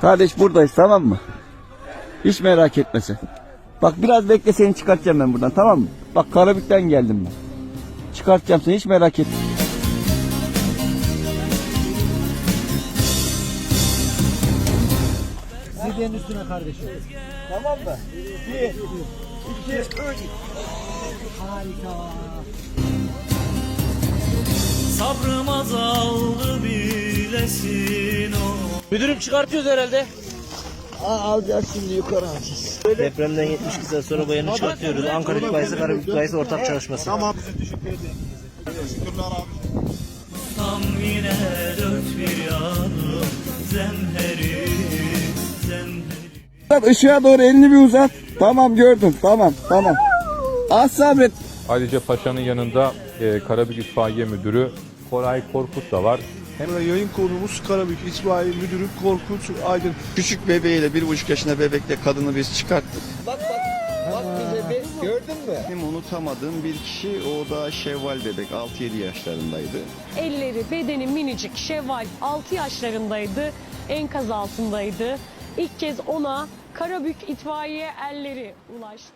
Kardeş buradayız tamam mı? Hiç merak etmesin. Bak biraz bekle seni çıkartacağım ben buradan tamam mı? Bak Karabük'ten geldim ben. Çıkartacağım seni hiç merak etme. Zilyenin üstüne kardeşim. Tamam mı? Bir, iki, üç. Harika. Sabrım azaldı bilesin Müdürüm çıkartıyoruz herhalde. Aa, alacağız şimdi yukarı alacağız. Depremden 72 saat sonra yerini çıkartıyoruz. Ankara İtfaiyesi, Karabük İtfaiyesi ortak çalışması. Tam yine dört bir yanım Zemheri ışığa doğru elini bir uzat. Tamam gördüm tamam tamam. Az sabret. Ayrıca Paşa'nın yanında e, Karabük İtfaiye Müdürü Koray Korkut da var. Hem yayın konumuz Karabük İtfaiye Müdürü Korkut Aydın. Küçük bebeğiyle bir buçuk yaşında bebekle kadını biz çıkarttık. Bak bak bak bize be, gördün mü? Benim unutamadığım bir kişi o da Şevval bebek 6-7 yaşlarındaydı. Elleri, bedeni minicik Şevval 6 yaşlarındaydı. Enkaz altındaydı. İlk kez ona Karabük itfaiye elleri ulaştı.